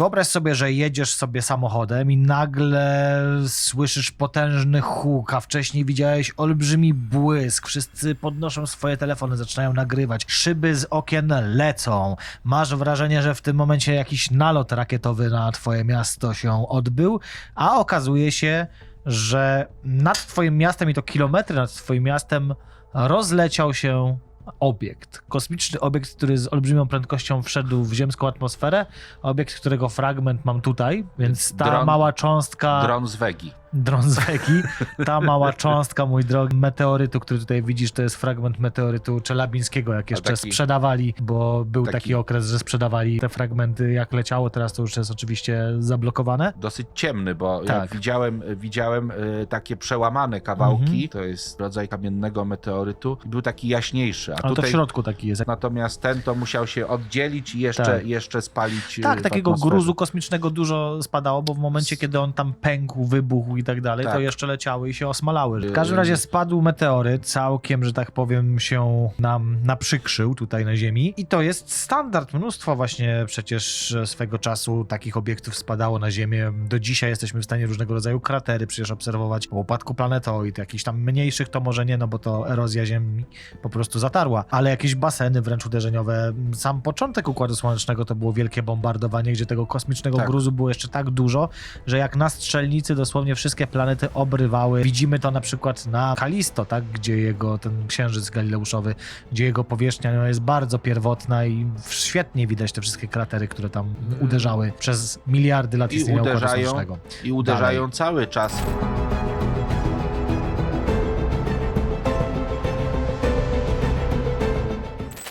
Wyobraź sobie, że jedziesz sobie samochodem i nagle słyszysz potężny huk, a wcześniej widziałeś olbrzymi błysk. Wszyscy podnoszą swoje telefony, zaczynają nagrywać. Szyby z okien lecą. Masz wrażenie, że w tym momencie jakiś nalot rakietowy na twoje miasto się odbył, a okazuje się, że nad twoim miastem i to kilometry nad twoim miastem rozleciał się obiekt. Kosmiczny obiekt, który z olbrzymią prędkością wszedł w ziemską atmosferę. Obiekt, którego fragment mam tutaj, więc ta Dron- mała cząstka Dron z Wegi. Wegi. Ta mała cząstka, mój drogi, meteorytu, który tutaj widzisz, to jest fragment meteorytu Czelabińskiego, jak jeszcze taki- sprzedawali, bo był taki... taki- okres, że sprzedawali te fragmenty jak leciało, teraz to już jest oczywiście zablokowane. Dosyć ciemny, bo Tak. jak widziałem, widziałem y, takie przełamane kawałki, Mhm. to jest rodzaj kamiennego meteorytu, był taki jaśniejszy. A Ale to w tutaj środku taki jest. natomiast ten to musiał się oddzielić i jeszcze, Tak. jeszcze spalić Tak, w takiego gruzu kosmicznego dużo spadało, bo w momencie, kiedy on tam pękł, wybuchł i tak dalej, to Tak. jeszcze leciały i się osmalały. W Yy. każdym razie spadł meteoryt, całkiem, że tak powiem, się nam naprzykrzył tutaj na Ziemi. I to jest standard. Mnóstwo właśnie przecież swego czasu takich obiektów spadało na Ziemię. Do dzisiaj jesteśmy w stanie różnego rodzaju kratery przecież obserwować po upadku planetoid. Jakichś tam mniejszych to może nie, no bo to erozja Ziemi po prostu zatarła. Ale jakieś baseny wręcz uderzeniowe. Sam początek Układu Słonecznego to było wielkie bombardowanie, gdzie tego kosmicznego Tak. gruzu było jeszcze tak dużo, że jak na strzelnicy dosłownie wszystkie planety obrywały. Widzimy to na przykład na Kalisto, tak? gdzie jego ten księżyc galileuszowy, gdzie jego powierzchnia no, jest bardzo pierwotna i świetnie widać te wszystkie kratery, które tam uderzały przez miliardy lat I istnienia Układu uderzają. I uderzają cały czas.